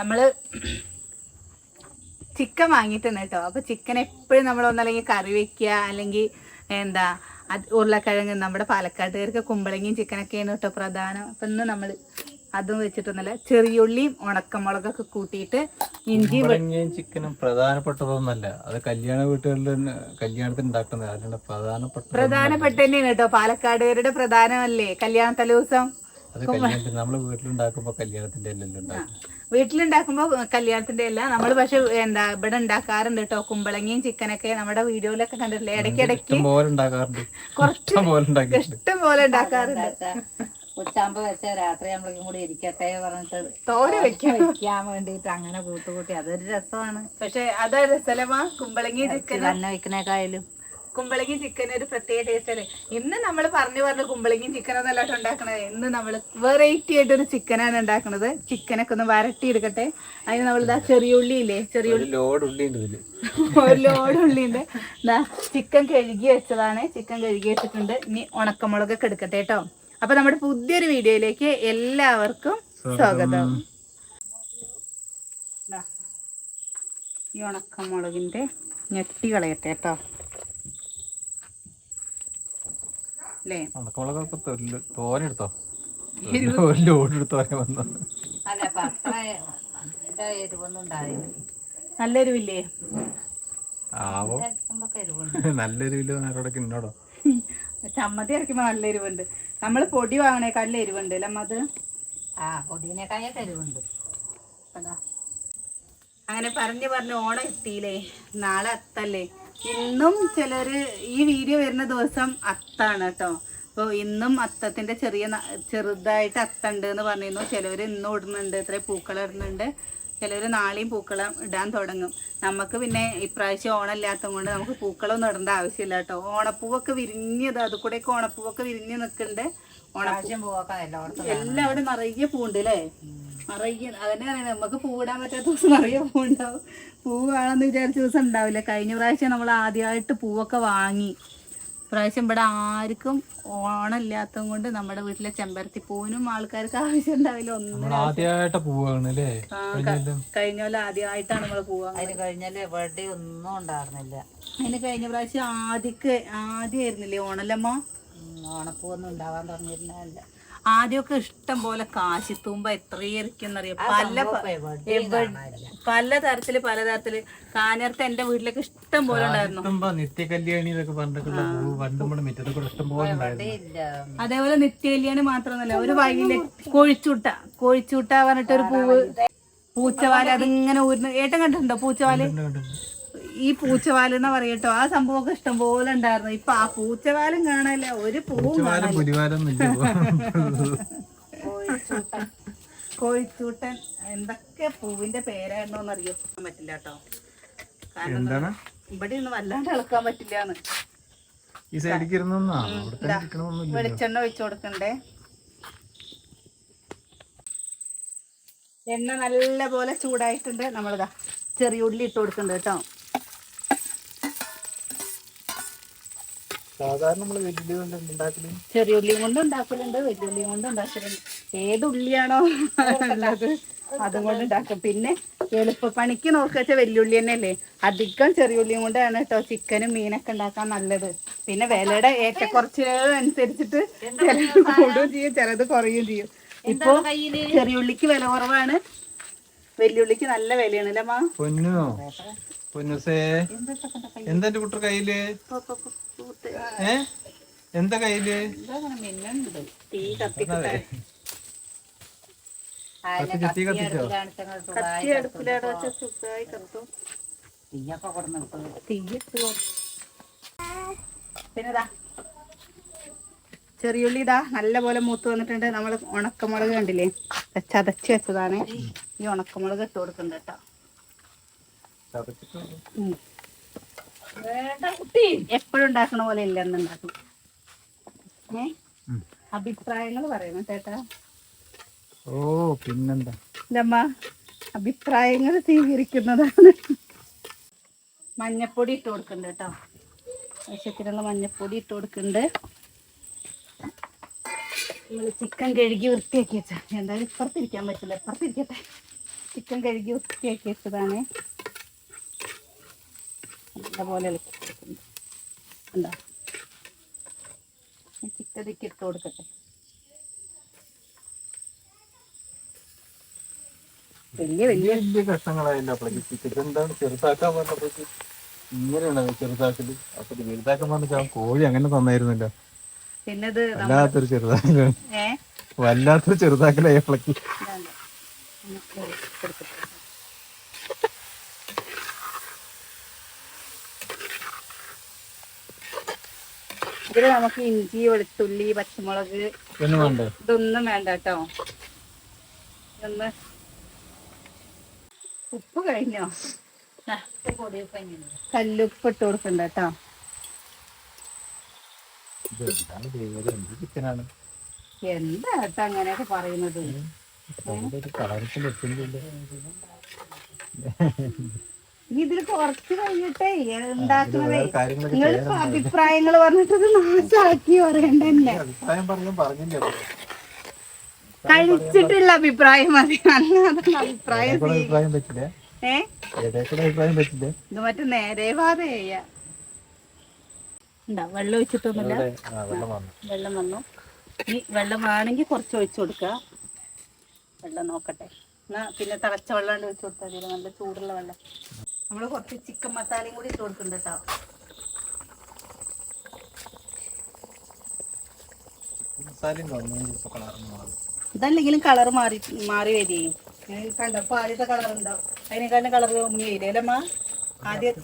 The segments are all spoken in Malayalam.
നമ്മൾ ചിക്കൻ വാങ്ങിയിട്ടുണ്ട് കേട്ടോ. അപ്പോൾ ചിക്കൻ എപ്പോഴും നമ്മൾ ഒന്നല്ലെങ്കിൽ കറി വെക്കുക അല്ലെങ്കിൽ എന്താ അത് ഉരുളക്കിഴങ്ങ് നമ്മുടെ പാലക്കാട്ടുകാർക്ക് കുമ്പളങ്ങിയും ചിക്കനൊക്കെയാണ് കേട്ടോ പ്രധാനം. അപ്പം ഇന്ന് നമ്മൾ അതും വെച്ചിട്ടൊന്നുമല്ല ചെറിയുള്ളിയും ഉണക്കമുളകൊക്കെ കൂട്ടിയിട്ട് ഇഞ്ചിയും ചിക്കനും പ്രധാനപ്പെട്ടതൊന്നല്ല അത് കല്യാണ വീട്ടുകളിൽ കല്യാണത്തിന് ഉണ്ടാക്കുന്നത് പ്രധാനപ്പെട്ട പ്രധാനപ്പെട്ട തന്നെയാണ് കേട്ടോ. പാലക്കാടുകാരുടെ പ്രധാനമല്ലേ? കല്യാണ തലേദിവസം അത് കല്യാണത്തിന് നമ്മൾ വീട്ടിലുണ്ടാക്കുമ്പോ കല്യാണത്തിന്റെ വീട്ടിലുണ്ടാക്കുമ്പോ കല്യാണത്തിന്റെ അല്ല. നമ്മൾ പക്ഷെ എന്താ ഇവിടെ ഉണ്ടാക്കാറുണ്ട് കേട്ടോ കുമ്പളങ്ങിയും ചിക്കനൊക്കെ നമ്മുടെ വീഡിയോയിലൊക്കെ കണ്ടിട്ടില്ലേ? ഇടയ്ക്ക് ഇടയ്ക്ക് ഇഷ്ടംപോലെ ഉണ്ടാക്കാറുണ്ട്. കുറച്ച് ഇഷ്ടം പോലെ ഇഷ്ടം പോലെ ഉണ്ടാക്കാറുണ്ട്. ഉച്ചാകുമ്പോ വെച്ച രാത്രി നമ്മളും കൂടി ഇരിക്കട്ടെ പറഞ്ഞിട്ട് തോര വെക്കാൻ വെക്കാൻ വേണ്ടിട്ട് അങ്ങനെ കൂട്ടുകൂട്ടി. അതൊരു രസമാണ്. പക്ഷെ അതൊരു രസലമാ കുമ്പളങ്ങി ചിക്കൻ തന്നെ വെക്കണേക്കായാലും കുമ്പളങ്ങി ചിക്കൻ ഒരു പ്രത്യേക ടേസ്റ്റ് അല്ലേ? ഇന്ന് നമ്മൾ പറഞ്ഞു പറഞ്ഞു കുമ്പളങ്ങി ചിക്കൻ ഒന്നല്ല ഉണ്ടാക്കണത്. ഇന്ന് നമ്മൾ വെറൈറ്റി ആയിട്ട് ഒരു ചിക്കനാണ് ഉണ്ടാക്കുന്നത് ചിക്കനൊക്കെ ഒന്ന് വരട്ടി എടുക്കട്ടെ. അതിന് നമ്മൾ ഇതാ ചെറിയുള്ളി ഇല്ലേ? ചെറിയ ഒരു ലോഡ് ഉള്ളി ഉണ്ട് ദാ ചിക്കൻ കഴുകി വെച്ചതാണ്. ചിക്കൻ കഴുകി വെച്ചിട്ടുണ്ട്. ഇനി ഉണക്കമുളകൊക്കെ എടുക്കട്ടെ കേട്ടോ. അപ്പൊ നമ്മുടെ പുതിയൊരു വീഡിയോയിലേക്ക് എല്ലാവർക്കും സ്വാഗതം. ദാ, ഈ ഉണക്കമുളകിന്റെ ഞെട്ടി കളയട്ടെ കേട്ടോ. അല്ലേ ഉണക്കമുളകൊക്കെ തൊല്ല- തോനെ എടുത്തോ ഒരു ലോഡ് എടുത്തോനെ വന്നു? അല്ല അപ്പൊ അത്ര നല്ല എരിവൊന്നും ഉണ്ടായില്ല ആവോ? ഇന്നോടോ ചമ്മതി ഇറക്കുമ്പോ നല്ല എരിവുണ്ട്. നമ്മൾ പൊടി വാങ്ങണേക്കാട്ടിൽ എരിവുണ്ട് അല്ലേ അത്? ആ പൊടിനേക്കാളൊക്കെ എരിവുണ്ട്. അങ്ങനെ പറഞ്ഞു പറഞ്ഞു ഓണം എത്തിയില്ലേ? നാളെ അത്തല്ലേ ഇന്നും ചിലര് ഈ വീഡിയോ വരുന്ന ദിവസം അത്താണ് കേട്ടോ. അപ്പോൾ ഇന്നും അത്തത്തിന്റെ ചെറിയ ചെറുതായിട്ട് അത്തുണ്ട് എന്ന് പറഞ്ഞിരുന്നു. ചിലവർ ഇന്നും ഇടുന്നുണ്ട് ഇത്ര പൂക്കളം ഇടുന്നുണ്ട്. ചിലവർ നാളെയും പൂക്കളം ഇടാൻ തുടങ്ങും. നമുക്ക് പിന്നെ ഇപ്രാവശ്യം ഓണം ഇല്ലാത്തത് കൊണ്ട് നമുക്ക് പൂക്കളൊന്നും ഇടേണ്ട ആവശ്യമില്ല കേട്ടോ. ഓണപ്പൂവൊക്കെ വിരിഞ്ഞത് അതുകൂടെയൊക്കെ ഓണപ്പൂവൊക്കെ വിരിഞ്ഞ് നിൽക്കുന്നുണ്ട്. പൂവൊക്കെ എല്ലായിടത്തും എല്ലാവിടെ നിറയെ പൂണ്ട് അല്ലേ നിറയെ അതന്നെ പറയുന്നത് നമുക്ക് പൂവിടാൻ പറ്റാത്ത ദിവസം നിറയെ പൂവുണ്ടാവും. പൂവാണെന്ന് വേണമെന്ന് വിചാരിച്ച ദിവസം ഉണ്ടാവില്ല. കഴിഞ്ഞ പ്രാവശ്യം നമ്മൾ ആദ്യമായിട്ട് പൂവൊക്കെ വാങ്ങി. പ്രാവശ്യം ഇവിടെ ആർക്കും ഓണമില്ലാത്തത് കൊണ്ട് നമ്മുടെ വീട്ടിലെ ചെമ്പരത്തി പൂവിനും ആൾക്കാർക്ക് ആവശ്യം ഉണ്ടാവില്ല. ഒന്നും ആദ്യമായിട്ട് പോവാണ് അല്ലേ കഴിഞ്ഞ പോലെ ആദ്യമായിട്ടാണ് നമ്മൾ പൂവാ അതിന് കഴിഞ്ഞാൽ എവിടെ ഒന്നും ഉണ്ടായിരുന്നില്ല. അതിന് കഴിഞ്ഞ പ്രാവശ്യം ആദ്യക്ക് ആദ്യമായിരുന്നില്ലേ ഓണല്ലമ്മ ഓണപ്പൂവൊന്നും ഉണ്ടാവാൻ തുടങ്ങിയിരുന്നില്ല ആദ്യമൊക്കെ ഇഷ്ടം പോലെ കാശിത്തുമ്പ എത്രയിരിക്കുന്നറിയാം പല പല പല തരത്തിൽ പല തരത്തിൽ. കാനർത്ത എന്റെ വീട്ടിലൊക്കെ ഇഷ്ടം പോലെ ഉണ്ടായിരുന്നു. ഇഷ്ടം നിത്യ കല്യാണി എന്നൊക്കെ പറഞ്ഞിട്ടുള്ള പൂ പണ്ട് നമ്മുടെ മുറ്റത്ത് കൂടെ ഇഷ്ടം പോലെ ഉണ്ടായിരുന്നു. ഇല്ല. അതേപോലെ നിത്യകല്യാണി മാത്രമല്ല ഒരു വൈകിൽ കോഴിച്ചൂട്ട കോഴിച്ചൂട്ട പറഞ്ഞിട്ട് ഒരു പൂവ് പൂച്ചവാല അതിങ്ങനെ ഊരുന്ന ഏട്ടൻ കണ്ടിട്ടുണ്ടോ പൂച്ചവാൽ. ഈ പൂച്ചവാൽ എന്നാ പറയട്ടോ. ആ സംഭവമൊക്കെ ഇഷ്ടം പോലെ ഉണ്ടായിരുന്നു. ഇപ്പൊ ആ പൂച്ചവാലും കാണാനില്ല. ഒരു പൂവും കോഴിച്ചൂട്ടൻ. കോഴിച്ചൂട്ടൻ. എന്തൊക്കെ പൂവിന്റെ പേരായിരുന്നോന്ന് അറിയാൻ പറ്റില്ല കേട്ടോ. കാരണം ഇവിടെ ഒന്നും വല്ലാണ്ട് ഇളക്കാൻ പറ്റില്ലാന്ന്. ഈ വെളിച്ചെണ്ണ ഒഴിച്ചു കൊടുക്കണ്ടേ? എണ്ണ നല്ല പോലെ ചൂടായിട്ടുണ്ട്. നമ്മളിതാ ചെറിയ ഉള്ളി ഇട്ട് കൊടുക്കണ്ട കേട്ടോ. സാധാരണ നമ്മൾ വലിയ കൊണ്ട് ഉണ്ടാക്കൽ? ചെറിയ ഉള്ളി കൊണ്ട് ഉണ്ടാക്കലുണ്ട് വലിയ ഉള്ളിയും കൊണ്ട് ഉണ്ടാക്കലുണ്ട്. ഏത് ഉള്ളിയാണോ ഉള്ളത് അതും കൊണ്ട് ഉണ്ടാക്കും. പിന്നെ എളുപ്പപ്പണിക്ക് നോക്കുക വെല്ലുള്ളി തന്നെയല്ലേ? അധികം ചെറിയ ഉള്ളിയും കൊണ്ടാണ് കേട്ടോ ചിക്കനും മീനൊക്കെ ഉണ്ടാക്കാൻ നല്ലത്. പിന്നെ വിലയുടെ ഏറ്റക്കുറച്ച് അനുസരിച്ചിട്ട് ചിലത് കൂടുകയും ചെയ്യും ചിലത് കുറയുകയും ചെയ്യും. ഇപ്പോ ചെറിയ ഉള്ളിക്ക് വില കുറവാണ്. വെല്ലുള്ളിക്ക് നല്ല വിലയാണ് അല്ലേ മാ പൊന്നോ? പൊന്നുസേ എന്താ എന്റെ കുട്ടർ കയ്യിൽ? ഏ? എന്താ കയ്യിൽ? കത്തി കത്തി കത്തിച്ചോ? പിന്നെതാ. ചെറിയുള്ളി ഇതാ നല്ല പോലെ മൂത്ത് വന്നിട്ടുണ്ട്. നമ്മൾ ഉണക്കമുളക് കണ്ടില്ലേ? ദാ വെച്ചതാണ്. ഈ ഉണക്കമുളക് ഇട്ട് കൊടുക്കുന്നുണ്ട് കേട്ടോ. എപ്പോഴും ഉണ്ടാക്കണ പോലെ ഇല്ല എന്ന് ഉണ്ടാക്കും ഏ. അഭിപ്രായങ്ങൾ പറയണം ചേട്ടാ. ഓ പിന്നെന്താ? ഇല്ലമ്മ അഭിപ്രായങ്ങൾ സ്വീകരിക്കുന്നതാണ്. മഞ്ഞപ്പൊടി ഇട്ട് കൊടുക്കുന്നുണ്ട് കേട്ടോ. ആവശ്യത്തിനുള്ള മഞ്ഞപ്പൊടി ഇട്ട് കൊടുക്കുന്നുണ്ട് നമ്മൾ ചിക്കൻ കഴുകി വൃത്തിയാക്കി വെച്ചാ എന്തായാലും ഇപ്പുറത്തിരിക്കാൻ പറ്റില്ല. ഇപ്പുറത്തിരിക്കട്ടെ ചിക്കൻ കഴുകി വൃത്തിയാക്കി വെച്ചതാണ്. നല്ലപോലെ ഇളക്കി കൊടുക്കുന്നു ഇതിക്ക് ഇട്ട് കൊടുക്കട്ടെ. വലിയ വലിയ. വലിയ കഷ്ണങ്ങളായില്ല അപ്പോഴേക്ക് ചിക്കൻ എന്താണ് ചെറുതാക്കാൻ പറഞ്ഞപ്പോഴേക്ക് ഇങ്ങനെയാണ് ചെറുതാക്കൽ. അപ്പൊ ഇത് വലുതാക്കാൻ പറഞ്ഞാൽ കോഴി അങ്ങനെ തന്നായിരുന്നല്ലോ. വല്ലാത്തൊരു ചെറുതാക്കലാണ് വല്ലാത്തൊരു ചെറുതാക്കലായി അപ്പോഴേക്ക് കൊടുക്കട്ടെ. ഇതിൽ നമുക്ക് ഇഞ്ചി വെളുത്തുള്ളി പച്ചമുളക് ഇതൊന്നും വേണ്ട? കേട്ടോ ഇതൊന്ന് ഉപ്പ് കഴിഞ്ഞോ? കല്ലുപ്പ് ഇട്ട് കൊടുക്കണ്ട കേട്ടോ എന്ത് കേട്ടോ അങ്ങനെയൊക്കെ പറയുന്നത്? ഇനി ഇതിൽ കുറച്ച് കഴിഞ്ഞിട്ടേ ഉണ്ടാക്കുന്നതേ. നിങ്ങളിപ്പോ അഭിപ്രായങ്ങൾ പറഞ്ഞിട്ട് ഇത് നാശാക്കി പറയണ്ട തന്നെ അഭിപ്രായം പറയാൻ പറഞ്ഞില്ലേ? കഴിച്ചിട്ടുള്ള അഭിപ്രായം മതി. അല്ലാതെ അഭിപ്രായം ഏഹ് ഇത് മറ്റേ നേരെ ഉണ്ടോ വെള്ളം ഒഴിച്ചിട്ടൊന്നുമില്ല. വെള്ളം വന്നു. ഈ വെള്ളം വേണമെങ്കിൽ കുറച്ച് ഒഴിച്ചു കൊടുക്കുക. വെള്ളം നോക്കട്ടെ. എന്നാ പിന്നെ തിളച്ച വെള്ളം ഒഴിച്ചു കൊടുത്താൽ മതി. നല്ല ചൂടുള്ള വെള്ളം. നമ്മൾ കുറച്ച് ചിക്കൻ മസാലയും കൂടി ഇട്ട് കൊടുക്കുന്നുണ്ട് കേട്ടോ. ഇതല്ലെങ്കിലും കളർ മാറി മാറി വരികയും കണ്ടപ്പോ ആദ്യത്തെ കളർ ഉണ്ടാവും അതിനെക്കാളും കളർ കമ്മി വരികയല്ലമ്മ ആദ്യം.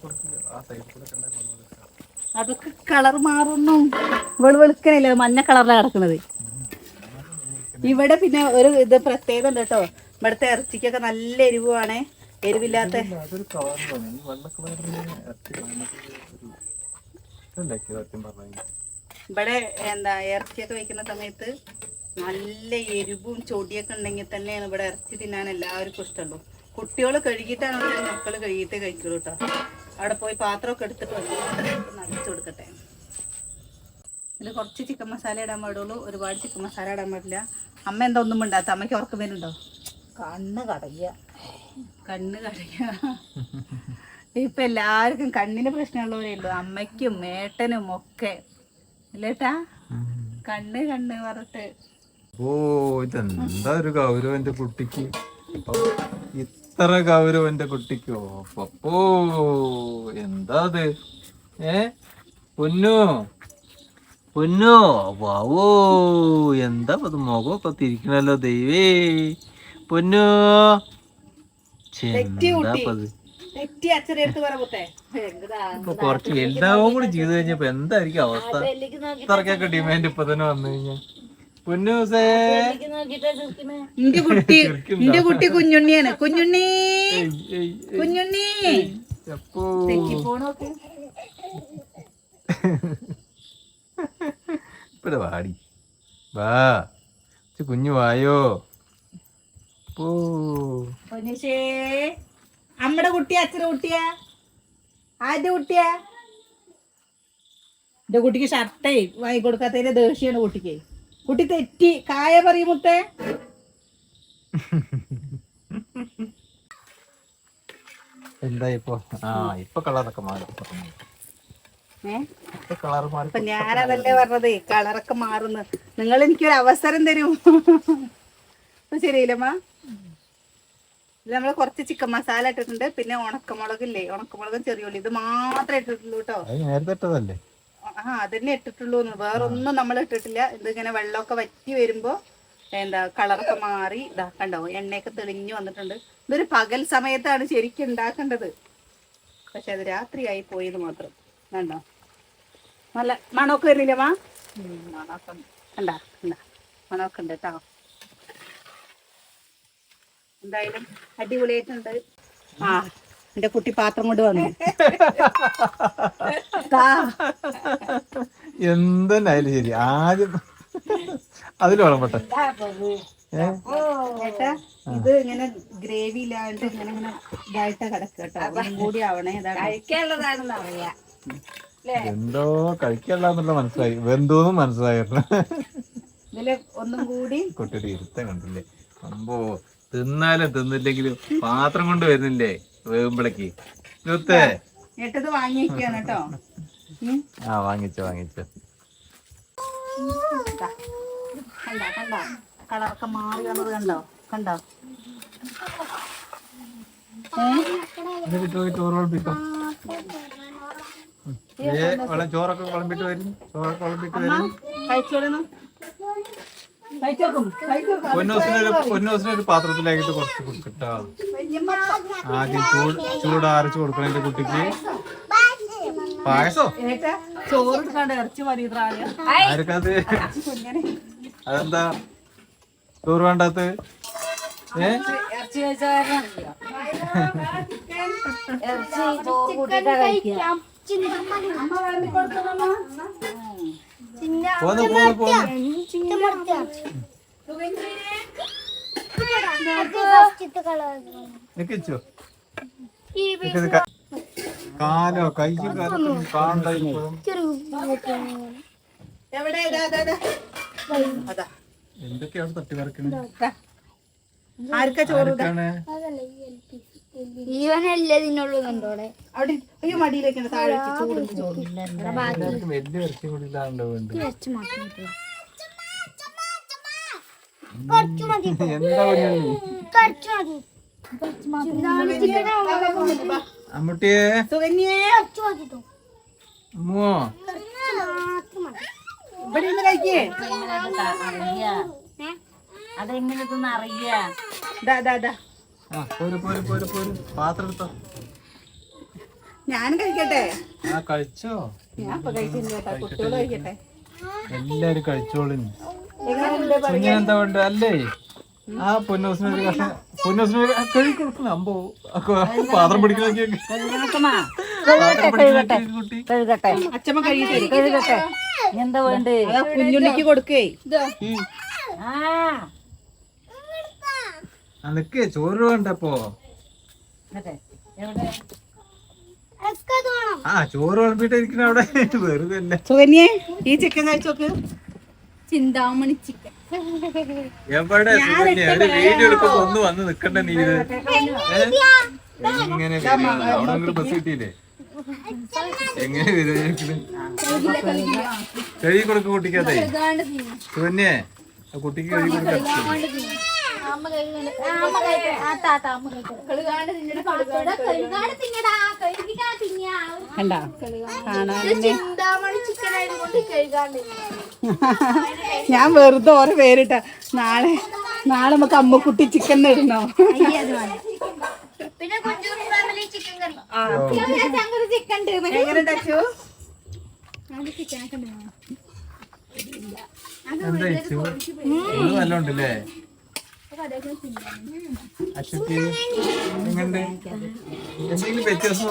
അതൊക്കെ കളർ മാറുന്നു. വെളുവെളുക്കനല്ലേ മഞ്ഞ കളറിലാണ് കിടക്കുന്നത് ഇവിടെ പിന്നെ ഒരു ഇത് പ്രത്യേകത ഉണ്ട് കേട്ടോ. ഇവിടുത്തെ ഇറച്ചിക്കൊക്കെ നല്ല എരിവുമാണ് എരിവില്ലാത്ത ഇവിടെ എന്താ ഇറച്ചിയൊക്കെ വെക്കുന്ന സമയത്ത് നല്ല എരിവും ചൊടിയൊക്കെ ഉണ്ടെങ്കിൽ തന്നെയാണ് ഇവിടെ ഇറച്ചി തിന്നാൻ എല്ലാവർക്കും ഇഷ്ടമുള്ളൂ. കുട്ടികൾ കഴുകിയിട്ടാണ് മക്കൾ കഴുകിയിട്ടേ കഴിക്കുള്ളൂ കേട്ടോ അവിടെ പോയി പാത്രമൊക്കെ എടുത്തിട്ട് നടിച്ചു കൊടുക്കട്ടെ. ഇതിൽ കുറച്ച് ചിക്കൻ മസാല ഇടാൻ പാടുള്ളൂ. ഒരുപാട് ചിക്കൻ മസാല ഇടാൻ പാടില്ല. അമ്മ എന്താ ഒന്നും ഉണ്ടാത്ത അമ്മയ്ക്ക് ഉറക്കം വരുന്നുണ്ടോ? കണ്ണ് കടയ്യ. കണ്ണ് കടയ ഇപ്പൊ എല്ലാവർക്കും കണ്ണിന് പ്രശ്നമുള്ളവരേ ഉള്ളൂ. അമ്മയ്ക്കും ഏട്ടനും ഒക്കെ. ഇല്ലേട്ടാ കണ്ണ് കണ്ണ് പറഞ്ഞിട്ട്. ഓ ഇതെന്താ ഒരു ഗൗരവം എന്റെ കുട്ടിക്ക്? ഇത്ര ഗൗരവം എന്റെ കുട്ടിക്കോ. പപ്പോ എന്താ അത്? ഏ? പൊന്നു? പൊന്നു? വാവോ എന്താ അത് മുഖമൊക്കെ തിരിക്കണല്ലോ ദൈവേ. പൊന്നു? കുറച്ച് എല്ലാവും കൂടി ചെയ്തു കഴിഞ്ഞപ്പോ എന്തായിരിക്കും അവസ്ഥ? ഇത്രക്കൊക്കെ ഡിമാൻഡ് ഇപ്പൊ തന്നെ വന്നു കഴിഞ്ഞാ. പൊന്നൂസേ. നിന്റെ കുട്ടി നിന്റെ കുട്ടി കുഞ്ഞുണ്ണിയാണ്. കുഞ്ഞുണ്ണി. കുഞ്ഞുണ്ണി. ഇവിടെ വാടി. വാ. കുഞ്ഞു വായോ? അമ്മടെ കുട്ടിയാ അച്ഛന കുട്ടിയാ? ആദ്യ കുട്ടിയാ? എന്റെ കുട്ടിക്ക് ഷർട്ടേ വാങ്ങി കൊടുക്കാത്തതിന്റെ ദേഷ്യാണ് കുട്ടിക്ക്. കുട്ടി തെറ്റി കായ പറയും മുത്തേ. എന്താ ഇപ്പൊ? ആ ഇപ്പൊ കളറൊക്കെ മാറി. അപ്പൊ ഞാനതല്ലേ പറഞ്ഞത് കളറൊക്കെ മാറുന്നു. നിങ്ങൾ എനിക്കൊരു അവസരം തരും ശരിയില്ലമ്മ ഇത് നമ്മൾ കുറച്ച് ചിക്കൻ മസാല ഇട്ടിട്ടുണ്ട്. പിന്നെ ഉണക്കമുളക് ഇല്ലേ ഉണക്കമുളകും ചെറിയുള്ളി. ഇത് മാത്രമേ ഇട്ടിട്ടുള്ളൂ കേട്ടോ അത് നേരത്തെ ആ അതന്നെ ഇട്ടിട്ടുള്ളൂ വേറൊന്നും നമ്മൾ ഇട്ടിട്ടില്ല. ഇതിങ്ങനെ വെള്ളമൊക്കെ വറ്റി വരുമ്പോ എന്താ കളറൊക്കെ മാറി ഇതാക്കണ്ടാവും കണ്ടോ? എണ്ണയൊക്കെ തെളിഞ്ഞു വന്നിട്ടുണ്ട്. ഇതൊരു പകൽ സമയത്താണ് ശരിക്കും ഉണ്ടാക്കേണ്ടത്. പക്ഷെ അത് രാത്രിയായി പോയത് മാത്രം. കണ്ടോ? നല്ല മണമൊക്കെ വരുന്നില്ല മാ? മണമൊക്കെ കണ്ടാ കണ്ടാ. മണമൊക്കെ ഉണ്ട് കേട്ടോ എന്തായാലും അടിപൊളിയായിട്ടുണ്ട്. ആ എന്റെ കുട്ടി പാത്രം കൊണ്ട് വന്നു. എന്തായാലും എന്തെന്നായാലും ശരി. ആദ്യം അതിൽ വളമ്പട്ടെ. ഇത് ഇങ്ങനെ ഗ്രേവി ഇല്ലാണ്ട് ഇങ്ങനെ ഇങ്ങനെ ഇതായിട്ട് കിടക്കട്ടോ കൂടി ആവണേ കഴിക്കാനുള്ളതാണെന്ന് അറിയാം എന്തോ കഴിക്കാനുള്ള മനസ്സിലായി. വെന്തോന്നും മനസ്സിലായിരുന്നു ഇതിൽ ഒന്നും കൂടി കുട്ടിയുടെ ഇരുത്തം കണ്ടില്ലേ? അമ്പോ തിന്നാലും തിന്നില്ലെങ്കിലും പാത്രം കൊണ്ട് വരുന്നില്ലേ വേകുമ്പളേക്ക് കേട്ടോ. ആ വാങ്ങിച്ചു വാങ്ങിച്ചു. കണ്ടോ കണ്ടോ? കളറൊക്കെ മാറി വന്നത് കണ്ടോ? ചോറൊക്കെ കുളമ്പിട്ട് വരും? ചോറൊക്കെ കുളമ്പിട്ട് വരും? കഴിച്ചോക്കും പൊന്നോസിനൊരു പാത്രത്തിലാക്കിട്ട് കുറച്ച് കൊടുക്കട്ടോ ആദ്യം ചൂട് ചൂടാറിച്ച് കൊടുക്കണം എന്റെ കുട്ടിക്ക്. പായസോ? ചോറ് ആർക്കത്? അതെന്താ? ചോറ് വേണ്ടാത്ത? ഏ? ഇറച്ചി ചോറ് കൂട്ടിട്ടാ കഴിക്കുക. പോന്ന് പോന്ന് പോന്ന് കാലോ കയ്യും എന്തൊക്കെയാണ് തട്ടി പറിക്കണേ ഇതാ. ആർക്കാ ചോറ് ഇവനല്ലേ ഇതിനുള്ളൂ കണ്ടോടെ? അവിടെ അയ്യോ മടിയിലേക്ക് താഴെ ചൂടുണ്ട് അതെങ്ങനെ ഇതൊന്നും അറിയ? ഇതാ ഇതാ ഇതാ ആ പോര് പോര് പോര് പോര്. പാത്രം ഞാൻ കഴിക്കട്ടെ? ആ കഴിച്ചോ? ഞാൻ കുട്ടികൾ കഴിക്കട്ടെ എല്ലാരും എങ്ങനെയുണ്ട് എന്താ വേണ്ട? അല്ലേ? ആ പൊന്നോസിന് ഒരു കഷ്ണം പൊന്നോസിന് ഒരു കഴുകി കൊടുക്കണം. അമ്പോ പാത്രം പിടിക്കാൻ എന്താ വേണ്ടേ? കുഞ്ഞുണ്ണിക്ക് കൊടുക്കേ. ആ. അനക്ക് ചോറ് വേണ്ടപ്പോ. ആ ചോറ് വിളമ്പിട്ട് ഇരിക്കണ അവിടെ. വെറുതെ അല്ല സുകന്യേ ഈ ചിക്കൻ കഴിച്ചോക്ക്. ചിന്താമണി ചിക്കൻ എവിടെ സുകന്യ? ഒരു വീഡിയോ എടുക്കുമ്പോ ഒന്ന് വന്ന് നിക്കണ്ട നീ ഇത്? എങ്ങനെ അവിടെ ബസ് കിട്ടിയില്ലേ? എങ്ങനെ വരും കഴുകി കൊടുക്ക കുട്ടിക്കതെ സുകന്യേ ആ കുട്ടിക്ക് കഴുകി കൊടുക്ക. അമ്മ കണ്ടാ? ചിക്കൻ ഞാൻ വെറുതെ ഓരോ പേരിട്ട. നാളെ നാളെ നമുക്ക് അമ്മക്കുട്ടി ചിക്കൻ ഇടണോ? പിന്നെ ചിക്കൻ കറി. ചിക്കൻ ഉണ്ട്. അശ്വതി എങ്ങണ്ട് എന്തെങ്കിലും വ്യത്യാസം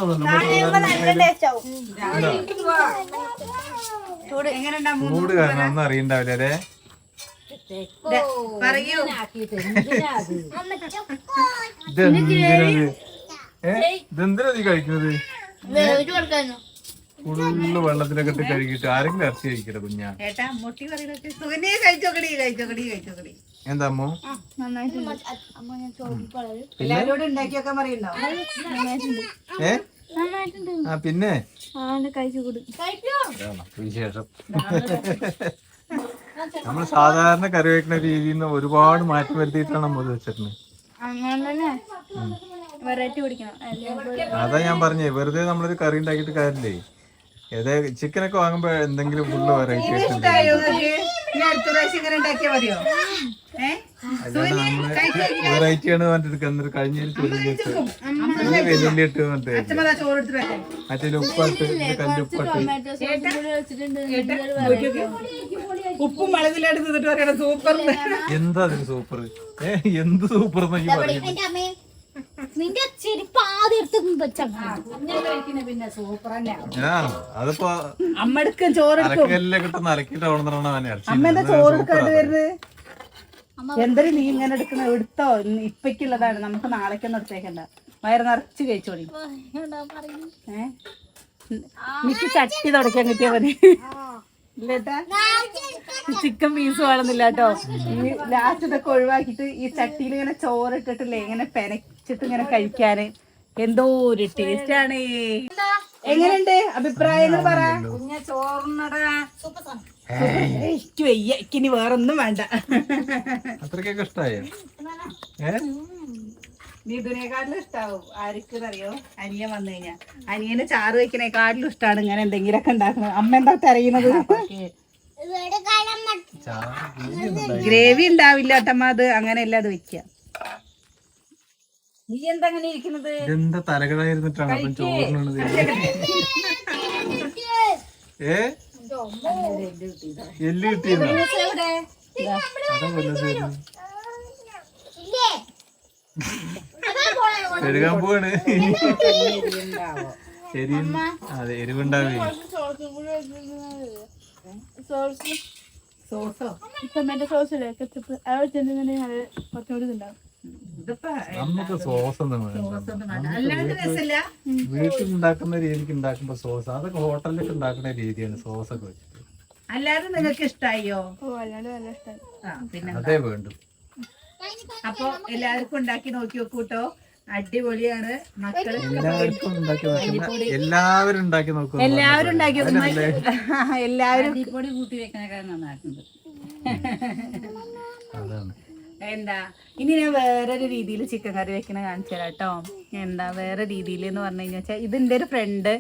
മൂട് കാരണം ഒന്നും അറിയണ്ടാവില്ല അല്ലേ? പറയൂ. ആക്കിയിട്ട് എന്തിനാ അത് ഇതെന്തിനത് ഏ? ഇതെന്തിനാ നീ കഴിക്കുന്നത്? ഫുള്ള് വെള്ളത്തിലൊക്കെ ഇട്ട് കഴുകിയിട്ട് ആരെങ്കിലും ഇറച്ചി കഴിക്കട്ടെ കുഞ്ഞാ. ഏട്ടാ മുട്ടി പറയുന്നത് സുഖനെ കഴിച്ചോക്കടി കഴിച്ചോക്കടി കഴിച്ചോക്കടി. എന്താ അമ്മോ അമ്മ ഏ? ആ പിന്നെ? വിശേഷം. നമ്മൾ സാധാരണ കറി വെക്കുന്ന രീതിയിൽ നിന്ന് ഒരുപാട് മാറ്റം വരുത്തിയിട്ടാണ് നമ്മൾ വെച്ചിരുന്നത്. അതാ ഞാൻ പറഞ്ഞേ വെറുതെ നമ്മളൊരു കറി ഉണ്ടാക്കിയിട്ട് കാര്യമില്ലേ? ഏതായാലും ചിക്കനൊക്കെ വാങ്ങുമ്പോ എന്തെങ്കിലും ഫുള്ള് വെറൈറ്റി അടുത്ത പ്രാവശ്യം ഇങ്ങനെ ഉണ്ടാക്കിയാ മതിയോ? പറഞ്ഞിട്ട് കഴിഞ്ഞ വെല്ലുള്ളി ഇട്ട്. മറ്റേ ഉപ്പിട്ട് കല്ലുപ്പിട്ട് ഉപ്പും പറയണം സൂപ്പർ. എന്താ അതിന് സൂപ്പർ? എന്ത് സൂപ്പർ എന്നൊക്കെ നിന്റെ ചെരുപ്പ് ആദ്യം എടുത്ത് വെച്ചാ പിന്നെ സൂപ്പർ ആ അതിപ്പോ അമ്മ ചോറെടുക്കും കിട്ടുന്ന എന്താ ചോറ് എടുക്കാണ്ട് വരുന്നത്? എന്തൊരു നീ ഇങ്ങനെ എടുക്കുന്ന എടുത്തോ? ഇപ്പക്കുള്ളതാണ് ഇപ്പയ്ക്കുള്ളതാണ്. നമുക്ക് നാളേക്കൊന്നും എടുത്തേക്കണ്ട. വയറ് നിറച്ച് കഴിച്ചോളി. ഏഹ് എനിക്ക് ചട്ടി തുടക്കാൻ കിട്ടിയ മതി. ഇല്ലേട്ടാ? ചിക്കൻ പീസ് വേണമെന്നില്ല കേട്ടോ. ഈ ലാസ്റ്റ് ഇതൊക്കെ ഒഴിവാക്കിയിട്ട് ഈ ചട്ടിയിൽ ഇങ്ങനെ ചോറിട്ടിട്ടില്ലേ ഇങ്ങനെ പെനച്ചിട്ട് ഇങ്ങനെ കഴിക്കാന്. എന്തോ ഒരു ടേസ്റ്റ് ആണ്. എങ്ങനെയുണ്ട് അഭിപ്രായങ്ങൾ പറ. എനിക്ക് വയ്യ വേറൊന്നും വേണ്ട. അത്രക്കൊക്കെ ഇഷ്ടായോ? മിഥുനേക്കാട്ടിലും ഇഷ്ടാവും. ആർക്കും അറിയോ അനിയൻ വന്നു കഴിഞ്ഞാ. അനിയന് ചാറ് വെക്കണേക്കാട്ടിലും ഇഷ്ടമാണ് ഇങ്ങനെ എന്തെങ്കിലുമൊക്കെ ഉണ്ടാക്കുന്നത്. അമ്മ എന്താ അറിയുന്നത് ഗ്രേവി ഉണ്ടാവില്ല അട്ടമ്മ അത്. അങ്ങനെയല്ല അത് വെക്കുക നീ എന്താ അങ്ങനെ ഇരിക്കുന്നത്? എന്താ തലകളായിരുന്നിട്ടാണ് ചോറിനുള്ളത്? ഏ? എല്ല് കിട്ടിയെന്നോ പെരുകാൻ പോവാണ്. എരി അതെ എരിവുണ്ടാവേ. സോസോ ടൊമാറ്റോ സോസ് ഇല്ലേ? കെച്ചപ്പ് അത് വെച്ചിട്ടുണ്ടെങ്കിൽ കുറച്ചുകൂടി ഇതുണ്ടാവും. നമുക്ക് സോസ് ഒന്നും വേണ്ട. വീട്ടിൽ ഉണ്ടാക്കുന്ന രീതിക്ക് ഉണ്ടാക്കുമ്പോ സോസ് അതൊക്കെ ഹോട്ടലിലൊക്കെ ഉണ്ടാക്കുന്ന രീതിയാണ് സോസ് ഒക്കെ വെച്ചിട്ട്. അല്ലാതെ നിങ്ങൾക്ക് ഇഷ്ടായോ? പിന്നെ അതേ വേണ്ടു. അപ്പൊ എല്ലാവർക്കും ഉണ്ടാക്കി നോക്കി നോക്കൂട്ടോ അടിപൊളിയാണ്. മക്കൾ എല്ലാവർക്കും ഉണ്ടാക്കി നോക്കുന്ന എല്ലാവരും ഉണ്ടാക്കി നോക്കും എല്ലാവരും ഉണ്ടാക്കി എല്ലാവരും. കൂട്ടി വെക്കണേക്കാൾ നന്നായിട്ടുണ്ട്. അതാണ്. എന്താ? ഇനി ഞാൻ വേറൊരു രീതിയിൽ ചിക്കൻ കറി വെക്കണ കാണിച്ചു തരാം കേട്ടോ. എന്താ? വേറെ രീതിയിൽ എന്ന് പറഞ്ഞു കഴിഞ്ഞാൽ വെച്ചാൽ ഇതിന്റെ ഒരു ഫ്രണ്ട്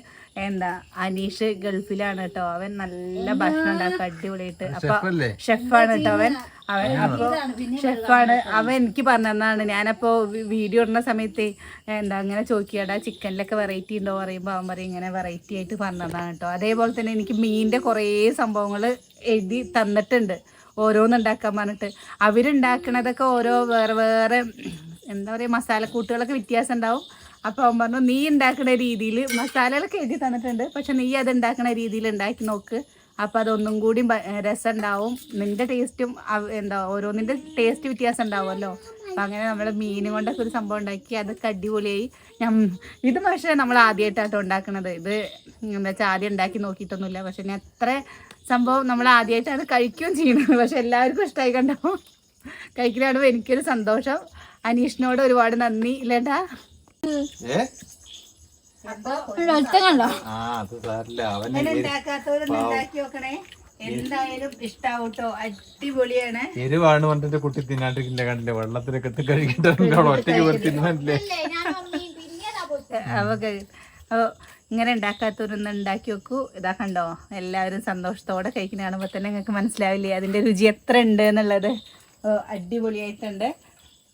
എന്താ? അനീഷ് ഗൾഫിലാണ് കേട്ടോ. അവൻ നല്ല ഭക്ഷണം ഉണ്ടാക്കും അടിപൊളിയായിട്ട്. അപ്പൊ ഷെഫാണ് കേട്ടോ അവൻ. അവൻ അപ്പോ ഷെഫാണ്. അവൻ എനിക്ക് പറഞ്ഞതാണ് ഞാനപ്പോ വീഡിയോ ഇടുന്ന സമയത്ത് എന്താ അങ്ങനെ ചോദിക്കാടാ ചിക്കനിലൊക്കെ വെറൈറ്റി ഉണ്ടോ പറയുമ്പോൾ അവൻ പറയും ഇങ്ങനെ വെറൈറ്റി ആയിട്ട് പറഞ്ഞതാണ് കേട്ടോ. അതേപോലെ തന്നെ എനിക്ക് മീനിന്റെ കുറേ സംഭവങ്ങൾ എഴുതി തന്നിട്ടുണ്ട്. ഓരോന്ന് ഉണ്ടാക്കാൻ പറഞ്ഞിട്ട്. അവരുണ്ടാക്കണതൊക്കെ ഓരോ വേറെ വേറെ എന്താ പറയുക മസാലക്കൂട്ടുകളൊക്കെ വ്യത്യാസം ഉണ്ടാവും അപ്പോൾ അവൻ പറഞ്ഞു നീ ഉണ്ടാക്കുന്ന രീതിയിൽ മസാലകളൊക്കെ എഴുതി തന്നിട്ടുണ്ട്. പക്ഷെ നീ അത് ഉണ്ടാക്കുന്ന രീതിയിൽ ഉണ്ടാക്കി നോക്ക്. അപ്പോൾ അതൊന്നും കൂടി രസം ഉണ്ടാവും നിന്റെ ടേസ്റ്റും എന്താ ഓരോന്നിന്റെ ടേസ്റ്റ് വ്യത്യാസം ഉണ്ടാവുമല്ലോ അപ്പം അങ്ങനെ നമ്മൾ മീൻ കൊണ്ടൊക്കെ ഒരു സംഭവം ഉണ്ടാക്കി അതൊക്കെ അടിപൊളിയായി. ഞാൻ ഇത് പക്ഷേ നമ്മൾ ആദ്യമായിട്ടാട്ടോ ഉണ്ടാക്കുന്നത് ഇത് എന്താ വെച്ചാൽ ആദ്യം ഉണ്ടാക്കി നോക്കിയിട്ടൊന്നുമില്ല. പക്ഷെ ഞാൻ എത്ര സംഭവം നമ്മൾ ആദ്യമായിട്ടാണ് കഴിക്കുകയും ചെയ്യുന്നത്. പക്ഷെ എല്ലാവർക്കും ഇഷ്ടമായി കണ്ടോ? കഴിക്കലാണുമ്പോൾ എനിക്കൊരു സന്തോഷം. അനീഷിനോട് ഒരുപാട് നന്ദി. ഇല്ലേട്ടാ? എന്തായാലും ഇഷ്ടാവൂട്ടോ. അടിപൊളിയാണ്. എരിവാണ് പറഞ്ഞിട്ട് കുട്ടി തിന്നാണ്ടിരിക്കില്ല കണ്ടില്ലേ? വെള്ളത്തിലൊക്കെ ഇട്ട് കഴുകിട്ട് അവിടെ ഒറ്റയ്ക്ക് പോയി തിന്നല്ലേ അവക്ക് അപ്പോൾ ഇങ്ങനെ ഉണ്ടാക്കാത്തവരൊന്ന് ഉണ്ടാക്കി വെക്കൂ. ഇതാ കണ്ടോ? എല്ലാവരും സന്തോഷത്തോടെ കഴിക്കുന്ന കാണുമ്പോൾ തന്നെ നിങ്ങൾക്ക് മനസ്സിലാവില്ലേ? അതിന്റെ രുചി എത്ര ഉണ്ട് എന്നുള്ളത്. അടിപൊളിയായിട്ടുണ്ട്.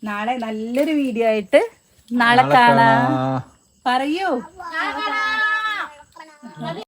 നാളെ നല്ലൊരു വീഡിയോ ആയിട്ട് നാളെ കാണാം. പറയൂ.